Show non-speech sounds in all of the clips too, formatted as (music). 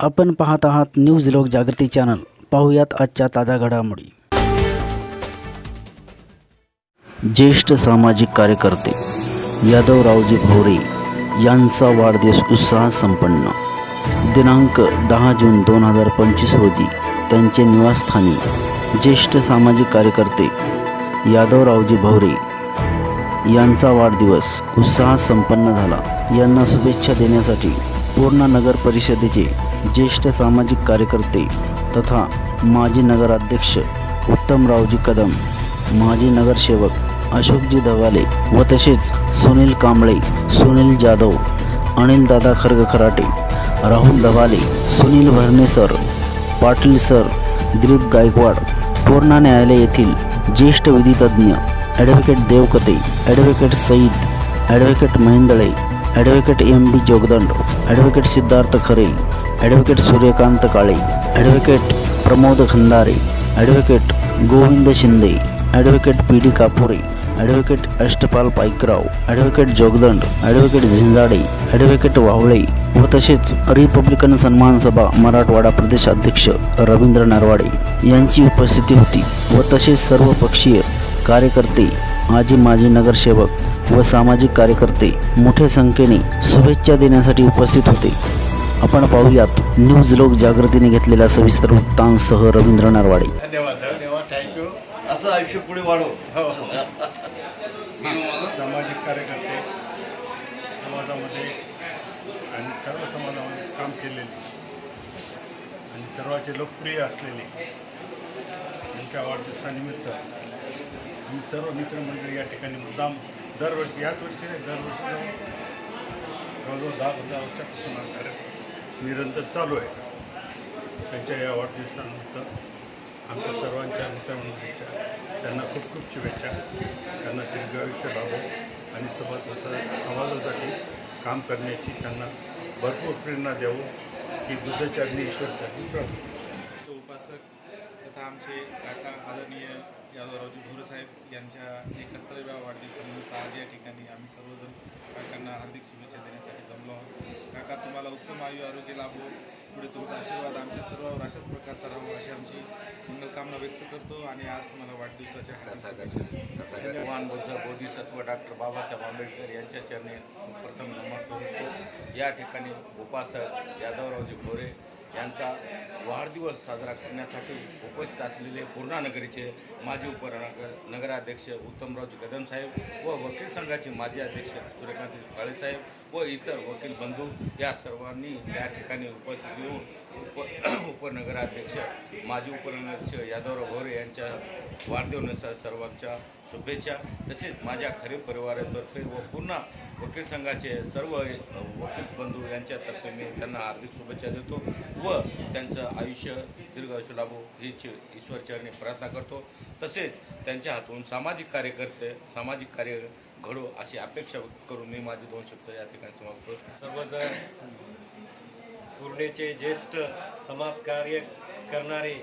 आपण पाहत आहात न्यूज लोक जागृती चॅनल. पाहूयात आजच्या ताज्या घडामोडी. ज्येष्ठ सामाजिक कार्यकर्ते यादवरावजी भोरे यांचा वाढदिवस उत्साहात संपन्न. दिनांक दहा जून दोन हजार पंचवीस रोजी त्यांचे निवासस्थानी ज्येष्ठ सामाजिक कार्यकर्ते यादवरावजी भोरे यांचा वाढदिवस उत्साहात संपन्न झाला. यांना शुभेच्छा देण्यासाठी पूर्ण नगर परिषदेचे ज्येष्ठ सामाजिक कार्यकर्ते तथा माजी नगराध्यक्ष उत्तमरावजी कदम माजी नगरसेवक अशोकजी धवाले व तसेच सुनील कांबळे सुनील जाधव अनिलदादा खर्ग खराटे राहुल धवाले सुनील भरणे सर पाटील सर दिलीप गायकवाड पूर्णा न्यायालय येथील ज्येष्ठ विधितज्ञ advocate Devkate advocate Sayeed advocate Mahendale advocate M B Jogdand advocate Siddharth Khare advocate Suryakant Kale advocate Pramod Khandare advocate Govind Shinde advocate P D Kapure advocate Ashtapal Paikrao advocate Jogdand advocate Zinjade advocate Wawale व तसेच Republican सन्मान सभा मराठवाडा प्रदेश अध्यक्ष रवींद्र नरवाडे यांची उपस्थिती होती. व तसेच सर्व पक्षीय कार्यकर्ते आजी माजी नगरसेवक व सामाजिक कार्यकर्ते मोठ्या संख्येने शुभेच्छा देण्यासाठी उपस्थित होते. आपण पाहूयात. न्यूज लोक जागृतीने घेतलेला सविस्तर वृत्तांसह रवींद्र नरवाडे. धन्यवाद धन्यवाद थँक्यू असं आयुष्य पुढे वाढव. हो. सामाजिक कार्यकर्ते समाजामध्ये आणि सर्व समाजामध्ये काम केलेले आणि सर्वांचे लोकप्रिय असलेले त्यांच्या वाढदिवसानिमित्त आम्ही सर्व मित्रमंडळी या ठिकाणी मुद्दाम दरवर्षी याच वर्षी दरवर्षी जवळजवळ दहा पंधरा वर्षापासून कार्यक्रम निरंतर चालू आहे. त्यांच्या या वाढदिवसानिमित्त आमच्या सर्वांच्या मित्रमंडळीच्या त्यांना खूप खूप शुभेच्छा. त्यांना दीर्घ आयुष्य लाभो आणि समाजाचा समाजासाठी काम करण्याची त्यांना भरपूर प्रेरणा द्यावं. की बुद्धचरणी ईश्वरचरणी प्रार्थना आमचे काका आदरणीय यादवरावजी भोरसाहेब यांच्या एकाहत्तराव्या वाढदिवसानिमित्त आज या ठिकाणी आम्ही सर्वजण काकांना हार्दिक शुभेच्छा देण्यासाठी जमलो आहोत. काका तुम्हाला उत्तम आयु आरोग्य लाभो. पुढे तुमचा आशीर्वाद आमच्या सर्वांवर अशाच प्रकारचा राहावा अशी आमची मंगलकामना व्यक्त करतो आणि आज तुम्हाला वाढदिवसाच्या हार्दिक भगवान बुद्ध बोधिसत्व डॉक्टर बाबासाहेब आंबेडकर यांच्या चरणी प्रथम नमस्कार करतो. या ठिकाणी उपासक यादवरावजी भोरे यांचा वाढदिवस साजरा करण्यासाठी उपस्थित असलेले पूर्णानगरीचे माजी उपनगर नगराध्यक्ष उत्तमरावजी कदमसाहेब व वकील संघाचे माजी अध्यक्ष सूर्यकांत काळेसाहेब व इतर वकील बंधू या सर्वांनी या ठिकाणी उपस्थित येऊन उप (clears throat) उपनगराध्यक्ष माजी उपनगराध्यक्ष यादवराव भोरे यांच्या वाढदिवसानुसार सर्वांच्या शुभेच्छा तसेच माझ्या खरे परिवारातर्फे व पुन्हा वकील संघाचे सर्व वकील बंधू यांच्यातर्फे मी त्यांना हार्दिक शुभेच्छा देतो व त्यांचं आयुष्य दीर्घ आयुष्य लाभो हीच ईश्वरचरणी प्रार्थना करतो. तसेच त्यांच्या हातून सामाजिक कार्यकर्ते सामाजिक कार्य घडो अशी अपेक्षा करून मी माझे दोन शब्द या ठिकाणी समाप्त करतो. सर्वजण पूर्णेचे ज्येष्ठ समाजकार्य करणारे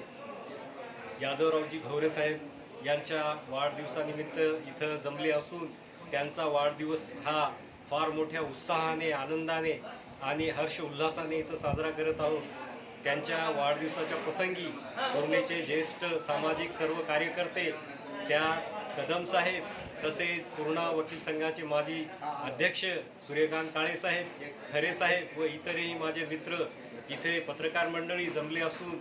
यादवरावजी भवरेसाहेब यांच्या वाढदिवसानिमित्त इथं जमले असून त्यांचा वाढदिवस हा फार मोठ्या उत्साहाने आनंदाने आणि हर्ष उल्हासाने इथं साजरा करत आहोत. त्यांच्या वाढदिवसाच्या प्रसंगी पूर्णेचे ज्येष्ठ सामाजिक सर्व कार्यकर्ते त्या कदम साहेब तसेच पूर्णा वकील संघाचे माजी अध्यक्ष सूर्यकांत काळे साहेब खरे साहेब व इतरही माझे मित्र इथे पत्रकार मंडळी जमले असून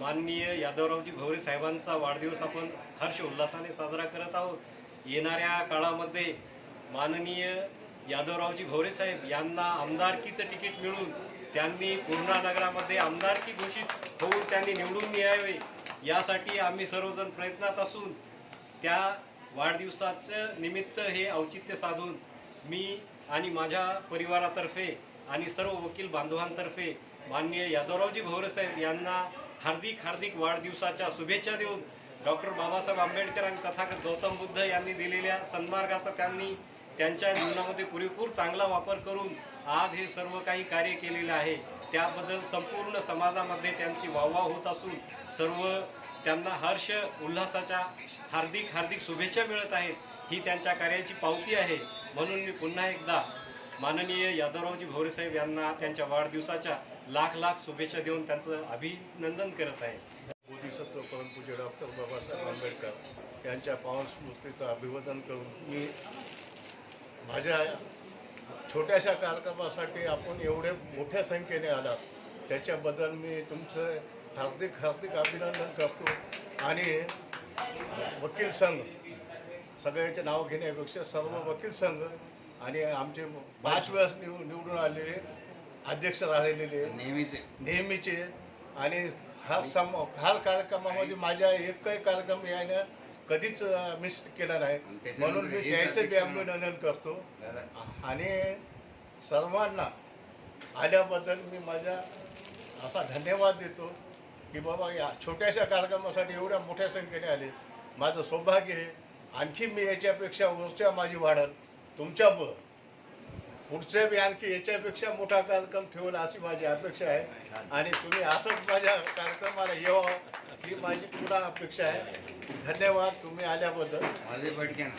माननीय यादवरावजी भवरे साहेबांचा वाढदिवस आपण हर्ष उल्हासाने साजरा करत आहोत. येणाऱ्या काळामध्ये माननीय यादवरावजी भवरे साहेब यांना आमदारकीचं तिकीट मिळून त्यांनी पूर्णा नगरामध्ये आमदारकी घोषित होऊन त्यांनी निवडून यावे यासाठी आम्ही सर्वजण प्रयत्नात असून त्या वाढदिवसाचं निमित्त हे औचित्य साधून मी आणि माझ्या परिवारातर्फे आणि सर्व वकील बांधवांतर्फे माननीय यादवरावजी भोवरेसाहेब यांना हार्दिक हार्दिक वाढदिवसाच्या शुभेच्छा देऊन डॉक्टर बाबासाहेब आंबेडकर आणि तथागत गौतम बुद्ध यांनी दिलेल्या सन्मार्गाचा त्यांनी त्यांच्या जीवनामध्ये पुरेपूर चांगला वापर करून आज हे सर्व काही कार्य केलेलं आहे. त्याबद्दल संपूर्ण समाजामध्ये त्यांची वाहवा होत असून सर्व त्यांना हर्ष उल्हासाच्या हार्दिक हार्दिक शुभेच्छा मिळत आहेत. ही त्यांच्या कार्याची पावती आहे. म्हणून मी पुन्हा एकदा माननीय यादवरावजी भोरेसाहेब यांना त्यांच्या वाढदिवसाच्या लाख लाख शुभेच्छा देऊन त्यांचं अभिनंदन करत आहे. बोधिसत्व परमपूज्य डॉक्टर बाबासाहेब आंबेडकर यांच्या पावन स्मृतीचं अभिवादन करून मी माझ्या छोट्याशा कार्यक्रमासाठी आपण एवढे मोठ्या संख्येने आलात. त्याच्याबद्दल मी तुमचं हार्दिक हार्दिक अभिनंदन करतो. आणि वकील संघ सगळ्याचे नाव घेण्यापेक्षा सर्व वकील संघ आणि आमचे पाच वेळेस निव निवडून आलेले अध्यक्ष राहिलेले नेहमीचे. नेहमीचे आणि हा सम हर कार्यक्रमामध्ये माझ्या एकही कार्यक्रम याने कधीच मिस केला नाही. म्हणून मी त्याचं बी अभिनंदन करतो. आणि सर्वांना आल्याबद्दल मी माझ्या असा धन्यवाद देतो की बाबा या छोट्याशा कार्यक्रमासाठी एवढ्या मोठ्या संख्येने आले. माझं सौभाग्य आहे. आणखी मी याच्यापेक्षा वरच्या माझी वाढल. तुमच्या ब पुढच्या बी आणखी याच्यापेक्षा मोठा कार्यक्रम ठेवला अशी माझी अपेक्षा आहे. आणि तुम्ही असंच माझ्या कार्यक्रमाला यावं ही माझी पुन्हा अपेक्षा आहे. धन्यवाद तुम्ही आल्याबद्दल. माझे पटकन